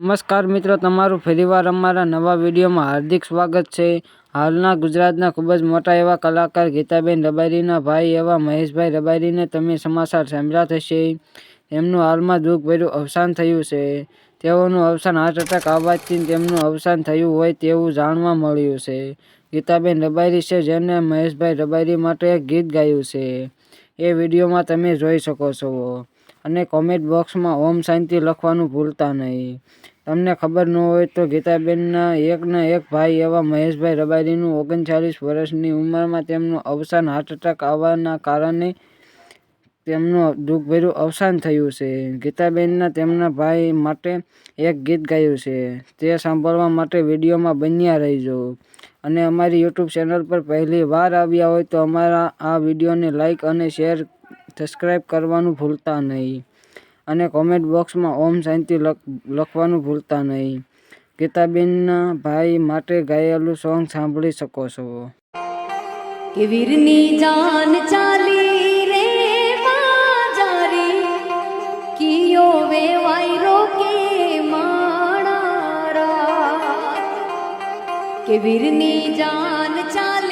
નમસ્કાર મિત્રો, તમારું ફરીવાર અમારા નવા વિડીયોમાં હાર્દિક સ્વાગત છે. હાલના ગુજરાતના ખૂબ જ મોટા એવા કલાકાર ગીતાબેન રબારીના ભાઈ એવા મહેશભાઈ રબારીને તમે સમાચાર સાંભળ્યા થશે એમનું હાલમાં દુઃખભર્યું અવસાન થયું છે. તેઓનું અવસાન હાર્ટ એટેક આવવાથી તેમનું અવસાન થયું હોય તેવું જાણવા મળ્યું છે. ગીતાબેન રબારી છે જેને મહેશભાઈ રબારી માટે એક ગીત ગાયું છે. એ વિડીયોમાં તમે જોઈ શકો છો. અને કોમેન્ટ બોક્સમાં ઓમ શાંતિ લખવાનું ભૂલતા નહીં. તમને ખબર ન હોય તો ગીતાબેનના એકના એક ભાઈ એવા મહેશભાઈ રબારીનું ઓગણચાલીસ વર્ષની ઉંમરમાં તેમનું અવસાન હાર્ટ એટેક આવવાના કારણે તેમનું દુઃખભર્યું અવસાન થયું છે. ગીતાબેનના તેમના ભાઈ માટે એક ગીત ગાયું છે. તે સાંભળવા માટે વિડીયોમાં બન્યા રહીજો. અને અમારી યુટ્યુબ ચેનલ પર પહેલી વાર આવ્યા હોય તો અમારા આ વિડીયોને લાઇક અને શેર સબસ્ક્રાઈબ કરવાનું ભૂલતા નહીં. અને કોમેન્ટ બોક્સમાં ઓમ શાંતિ લખ લખવાનું ભૂલતા નહીં ગીતાબેનના ભાઈ માટે ગાયેલું સોંગ સાંભળી શકો છો કે વીરની જાન ચાલી રે માજારી કિયો વે વાયરો કે માણારા કે વીરની જાન ચાલી